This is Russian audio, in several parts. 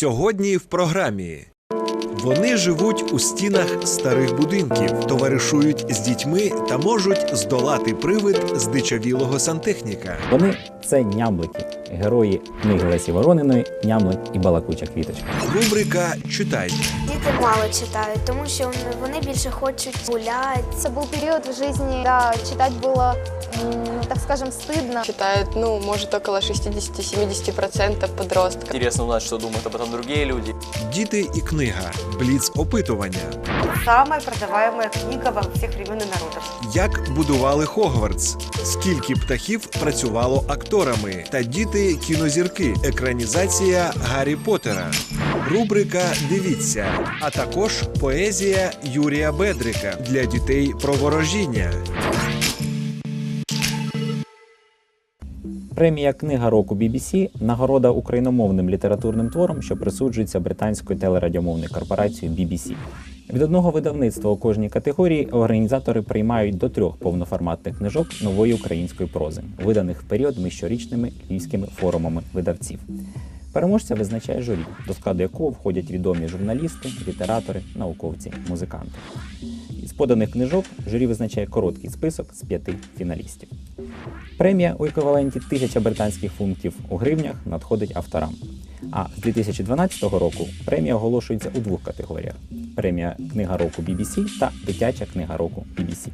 Сьогодні в програмі. Вони живуть у стінах старих будинків, товаришують з дітьми та можуть здолати привид здичавілого сантехніка. Вони це нямлики, герої книги Лесі Ворониної Нямлик і балакуча квіточка. Рубрика Читайте. Діти мало читають, тому що вони більше хочуть гуляти. Это был период в жизни, да, читать было, м, ну, так скажем, стыдно. Читают, ну, может, около 60-70% подростков. Интересно узнать, что думают об этом другие люди. Діти і книга. Бліц опитування. Самая продаваемая книга во всех времен и народов. Як будували Хогвартс? Скільки птахів працювало акторами? Та діти кінозірки. Екранізація Гаррі Поттера. Рубрика Дивіться, а також поезія Юрія Бедрика для дітей про ворожіння. Премія Книга року BBC – нагорода україномовним літературним творам, що присуджується британською телерадіомовною корпорацією BBC. Від одного видавництва у кожній категорії організатори приймають до трьох повноформатних книжок нової української прози, виданих в період між щорічними львівськими форумами видавців. Переможця визначає журі, до складу якого входять відомі журналісти, літератори, науковці, музиканти. Поданих книжок журі визначає короткий список з п'яти фіналістів. Премія у еквіваленті 1000 британських фунтів у гривнях надходить авторам. А з 2012 року премія оголошується у двох категоріях: премія Книга року BBC та Дитяча книга року BBC.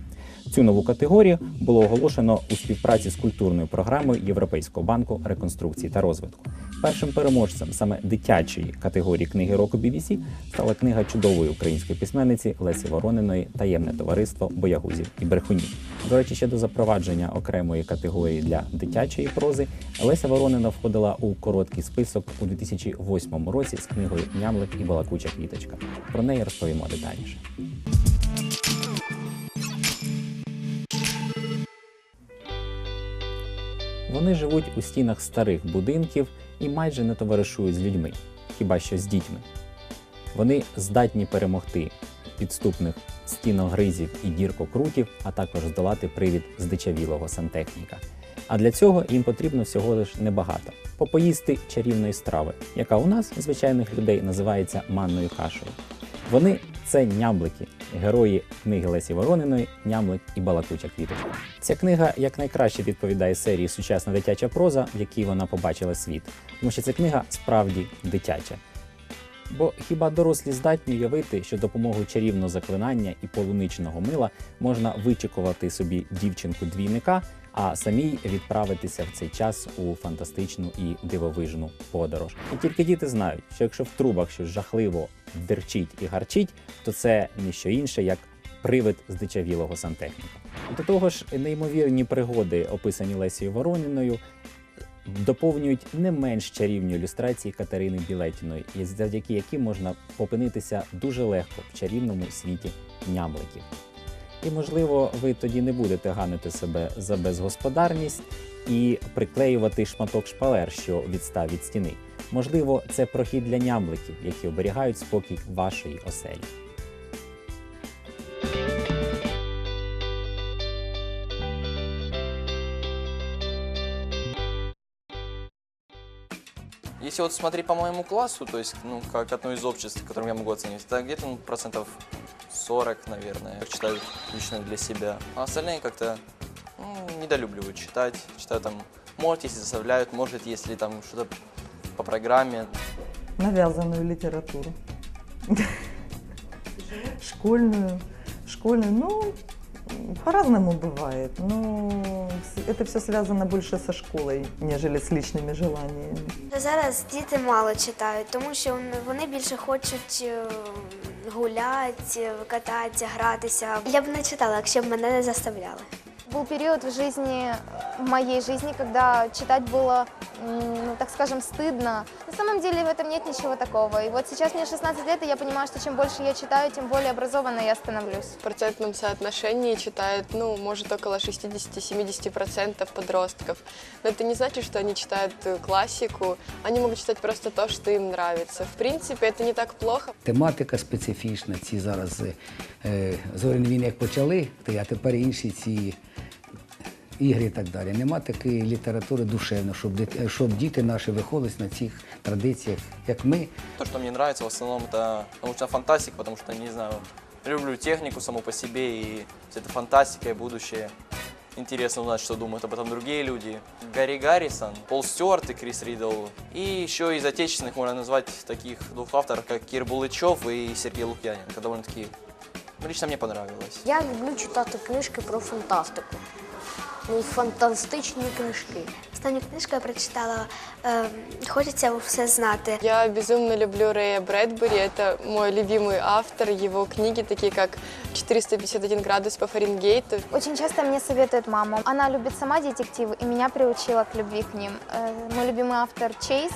Цю нову категорію було оголошено у співпраці з культурною програмою Європейського банку реконструкції та розвитку. Першим переможцем саме дитячої категорії книги року BBC стала книга чудової української письменниці Лесі Ворониної Таємне товариство боягузів і брехунів. До речі, ще до запровадження окремої категорії для дитячої прози Леся Воронина входила у короткий список у 2008 році з книгою Нямлик і балакуча квіточка. Про неї розповімо детальніше. Вони живуть у стінах старих будинків і майже не товаришують з людьми, хіба що з дітьми. Вони здатні перемогти підступних стіногризів і діркокрутів, а також здолати привід здичавілого сантехніка. А для цього їм потрібно всього лиш небагато попоїсти чарівної страви, яка у нас, звичайних людей, називається манною кашею. Вони це нямлики, герої книги Лесі Ворониної Нямлик і балакуча квіточка. Ця книга якнайкраще відповідає серії Сучасна дитяча проза, в якій вона побачила світ, тому що ця книга справді дитяча. Бо хіба дорослі здатні уявити, що допомогою чарівного заклинання і полуничного мила можна вичікувати собі дівчинку-двійника, а самій відправитися в цей час у фантастичну і дивовижну подорож. І тільки діти знають, що якщо в трубах щось жахливо дерчить і гарчить, то це не що інше, як привид здичавілого сантехніка. До того ж, неймовірні пригоди, описані Лесією Вороніною, доповнюють не менш чарівні ілюстрації Катерини Білетіної, завдяки яким можна опинитися дуже легко в чарівному світі нямликів. І, можливо, ви тоді не будете ганити себе за безгосподарність і приклеювати шматок шпалер, що відстав від стіни. Можливо, це прохід для нямликів, які оберігають спокій вашої оселі. Если вот смотреть по моему классу, то есть, ну, как одно из обществ, которым я могу оценить, это где-то ну, процентов 40, наверное, читают лично для себя. А остальные как-то ну, недолюбливают читать. Читают там, может, если заставляют, может, если там что-то по программе. навязанную литературу. Школьную. Школьную, ну, по-разному бывает. Но это все связано больше со школой, нежели с личными желаниями. Зараз діти мало читають, тому що вони більше хочуть е, гуляти, кататися, гратися. Я б не читала, якщо б мене не заставляли. Был период в жизни, в моей жизни, когда читать было, м, ну, так скажем, стыдно. На самом деле в этом нет ничего такого. И вот сейчас мне 16 лет, и я понимаю, что чем больше я читаю, тем более образованной я становлюсь. В процентном соотношении читают, ну, может, около 60-70% подростков. Но это не значит, что они читают э, классику. Они могут читать просто то, что им нравится. В принципе, это не так плохо. Тематика специфічна. Ці зараз е, зоряні війни як почали, то а тепер інші ці ігри і так далі. Нема такої літератури душевної, щоб, дит- щоб діти наші виховувалися на цих традиціях, як ми. То, что мне нравится в основном, это научная фантастика, потому что, не знаю, люблю технику саму по себе и вся эта фантастика и будущее. Интересно узнать, что думают об этом другие люди. Гарри Гаррисон, Пол Стюарт и Крис Ридл. И еще из отечественных можно назвать таких двух авторов, как Кир Булычев и Сергей Лукьяненко. Довольно-таки, ну, лично мне понравилось. Я люблю читати книжки про фантастику. Ну, фантастичні книжки. Останню книжку я прочитала е, Хочеться все знати. Я безумно люблю Рэя Брэдбери, это мой любимый автор. Его книги, такие как «451 градус по Фаренгейту». Очень часто мне советует мама. Она любит сама детективы и меня приучила к любви к ним. Э, Мой любимый автор Чейз.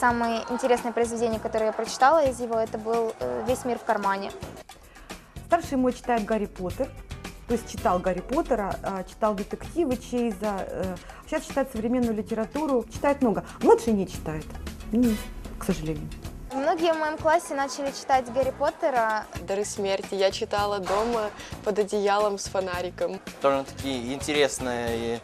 Самое интересное произведение, которое я прочитала из его, это был э, «Весь мир в кармане». Старший мой читает Гарри Поттер, то есть читал Гарри Поттера, а, читал детективы Чейза, э, сейчас читает современную литературу, читает много. Младший не читает, М, к сожалению. Многие в моем классе начали читать Гарри Поттера. «Дары смерти» я читала дома под одеялом с фонариком. Довольно-таки интересное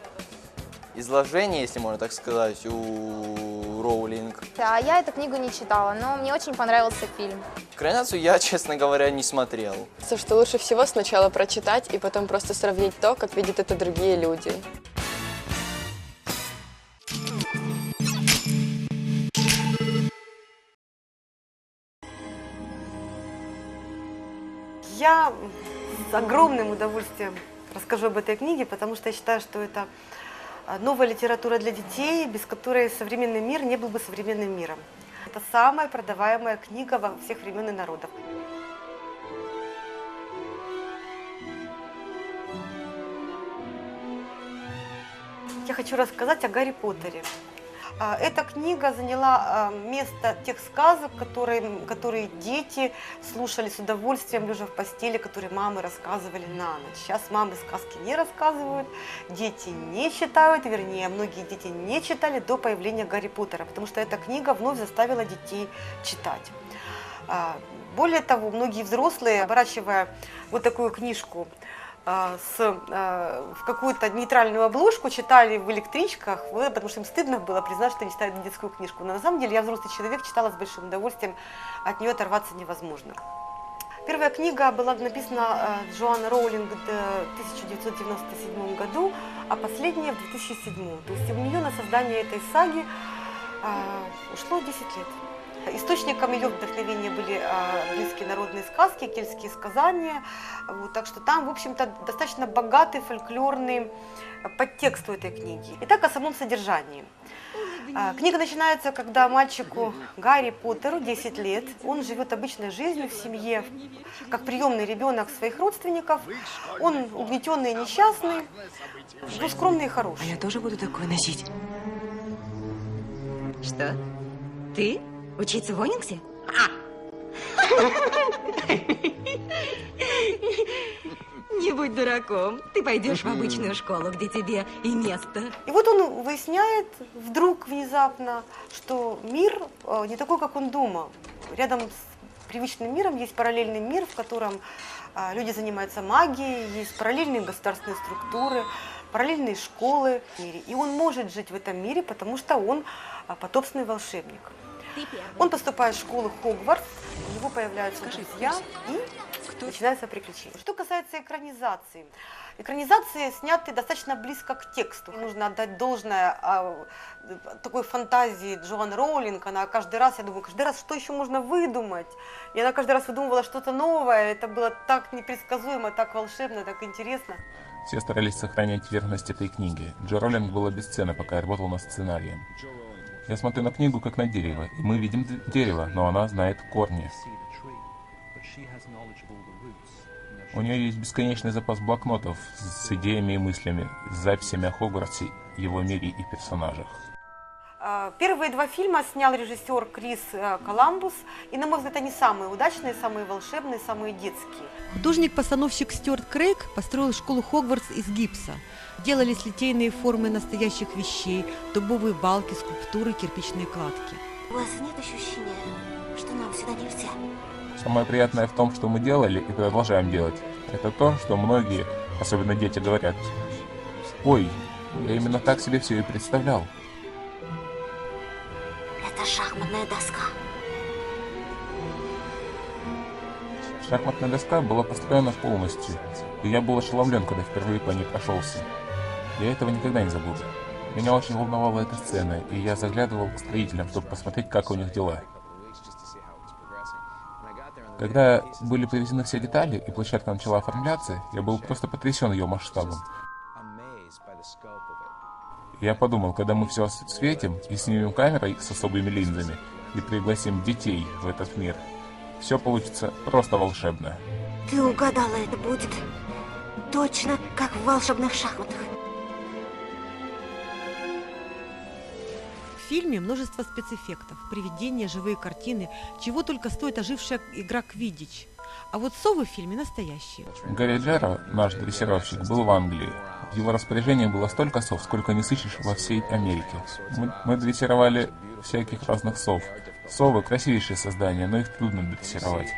изложение, если можно так сказать, у Роулинг. А я эту книгу не читала, но мне очень понравился фильм. Экранизацию я, честно говоря, не смотрел. Кажется, что лучше всего сначала прочитать и потом просто сравнить то, как видят это другие люди. Я с огромным удовольствием расскажу об этой книге, потому что я считаю, что это новая литература для детей, без которой современный мир не был бы современным миром. Это самая продаваемая книга во всех времен и народов. Я хочу рассказать о Гарри Поттере. А, Эта книга заняла а, место тех сказок, которые, которые дети слушали с удовольствием, лежа в постели, которые мамы рассказывали на ночь. Сейчас мамы сказки не рассказывают, дети не читают, вернее, многие дети не читали до появления Гарри Поттера, потому что эта книга вновь заставила детей читать. А, Более того, многие взрослые, оборачивая вот такую книжку с, а, в какую-то нейтральную обложку, читали в электричках, потому что им стыдно было признать, что они читают детскую книжку. Но на самом деле я взрослый человек, читала с большим удовольствием, от нее оторваться невозможно. Первая книга была написана э, Джоанна Роулинг в 1997 году, а последняя в 2007. То есть у нее на создание этой саги а, ушло 10 лет. Источником ее вдохновения были английские народные сказки, кельтские сказания. Вот, так что там, в общем-то, достаточно богатый фольклорный подтекст у этой книги. Итак, о самом содержании. А, Книга начинается, когда мальчику Гарри Поттеру 10 лет. Он живет обычной жизнью в семье, как приемный ребенок своих родственников. Он угнетенный и несчастный, но скромный и хороший. А я тоже буду такое носить. Что? Ты? Учиться в Ониксе? Не будь дураком. Ты пойдешь в обычную школу, где тебе и место. И вот он выясняет вдруг внезапно, что мир э, не такой, как он думал. Рядом с привычным миром есть параллельный мир, в котором а, люди занимаются магией, есть параллельные государственные структуры, параллельные школы в мире. И он может жить в этом мире, потому что он а, потомственный волшебник. Он поступает в школу Хогвартс, у него появляются друзья и начинаются приключения. Что касается экранизации. Экранизации сняты достаточно близко к тексту. Нужно отдать должное а, такой фантазии Джоан Роулинг. Она каждый раз, я думаю, каждый раз, что еще можно выдумать? И она каждый раз выдумывала что-то новое. Это было так непредсказуемо, так волшебно, так интересно. Все старались сохранять верность этой книге. Джо Роллинг была бесценна, пока я работал над сценарием. Я смотрю на книгу как на дерево, и мы видим дерево, но она знает корни. У нее есть бесконечный запас блокнотов с идеями и мыслями, с записями о Хогвартсе, его мире и персонажах. А, Первые два фильма снял режиссер Крис э, Коламбус. И, на мой взгляд, они самые удачные, самые волшебные, самые детские. Художник-постановщик Стюарт Крейг построил школу Хогвартс из гипса. Делались литейные формы настоящих вещей, дубовые балки, скульптуры, кирпичные кладки. У вас нет ощущения, что нам сюда нельзя? Самое приятное в том, что мы делали и продолжаем делать, это то, что многие, особенно дети, говорят, Ой, я именно так себе все и представлял. Шахматная доска. Шахматная доска была построена полностью, и я был ошеломлен, когда впервые по ней прошелся. Я этого никогда не забуду. Меня очень волновала эта сцена, и я заглядывал к строителям, чтобы посмотреть, как у них дела. Когда были привезены все детали и площадка начала оформляться, я был просто потрясен ее масштабом. Я подумал, когда мы все осветим и снимем камерой с особыми линзами и пригласим детей в этот мир, все получится просто волшебно. Ты угадала, это будет точно как в волшебных шахматах. В фильме множество спецэффектов, привидения, живые картины, чего только стоит ожившая игра «Квиддич». А вот совы в фильме настоящие. Гарри Джеро, наш дрессировщик, был в Англии. В его распоряжении было столько сов, сколько не сыщешь во всей Америке. Мы, мы дрессировали всяких разных сов. Совы – красивейшие создания, но их трудно дрессировать.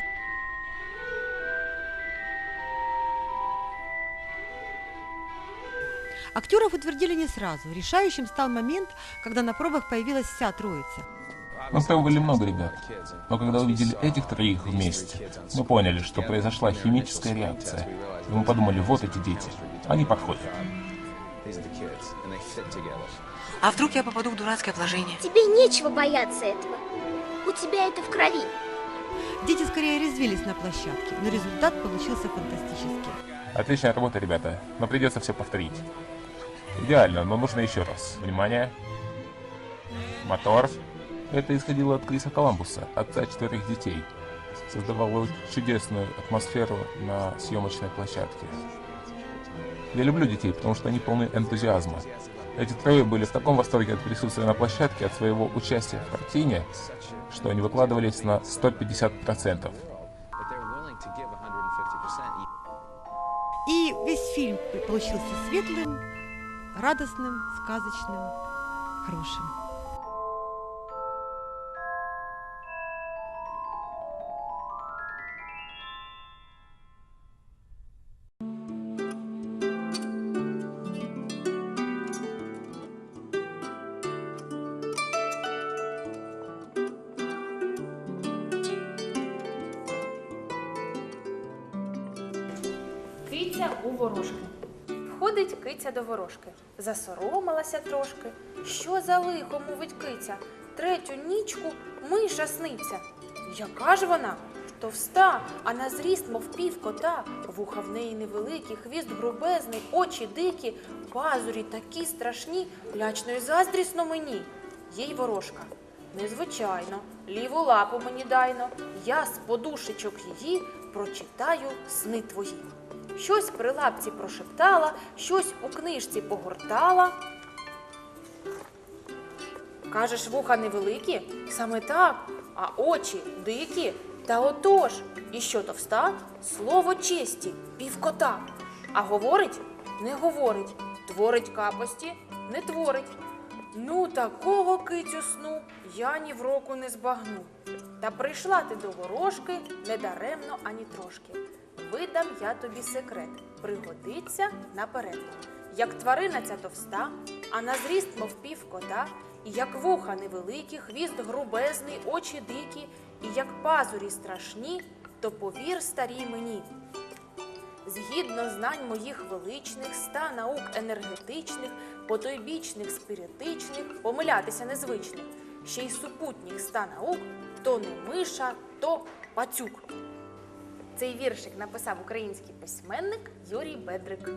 Актеров утвердили не сразу. Решающим стал момент, когда на пробах появилась вся троица. Мы пробовали много ребят, но когда увидели этих троих вместе, мы поняли, что произошла химическая реакция. И мы подумали, вот эти дети, они подходят. А вдруг я попаду в дурацкое положение? Тебе нечего бояться этого. У тебя это в крови. Дети скорее резвились на площадке, но результат получился фантастический. Отличная работа, ребята, но придется все повторить. Идеально, но нужно еще раз. Внимание. Мотор. Это исходило от Криса Коламбуса, отца четверых детей. Создавало чудесную атмосферу на съемочной площадке. Я люблю детей, потому что они полны энтузиазма. Эти трое были в таком восторге от присутствия на площадке, от своего участия в картине, что они выкладывались на 150%. И весь фильм получился светлым, радостным, сказочным, хорошим. У ворожки. Входить киця до ворожки. Засоромилася трошки. Що за лихо, мовить киця? Третю нічку миша сниться. Яка ж вона? Товста, а на зріст, мов пів кота, вуха в неї невеликі, хвіст грубезний, очі дикі, пазурі такі страшні, лячно й заздрісно мені. Їй ворожка. Незвичайно, ліву лапу мені дайно, я з подушечок її прочитаю сни твої. Щось при лапці прошептала, щось у книжці погортала. Кажеш, вуха невеликі? Саме так, а очі дикі. Та отож, і що товста? Слово честі, півкота. А говорить? Не говорить. Творить капості, не творить. Ну, такого кицю сну я ні в року не збагну. Та прийшла ти до ворожки недаремно ані трошки. Видам я тобі секрет, пригодиться наперед. Як тварина ця товста, а на зріст, мов пів кота, і як вуха невеликі, хвіст грубезний, очі дикі, і як пазурі страшні, то повір старій мені. Згідно знань моїх величних, ста наук енергетичних, потойбічних, спіритичних, помилятися незвичних, ще й супутніх ста наук, то не миша, то пацюк. Цей віршик написав український письменник Юрій Бедрик.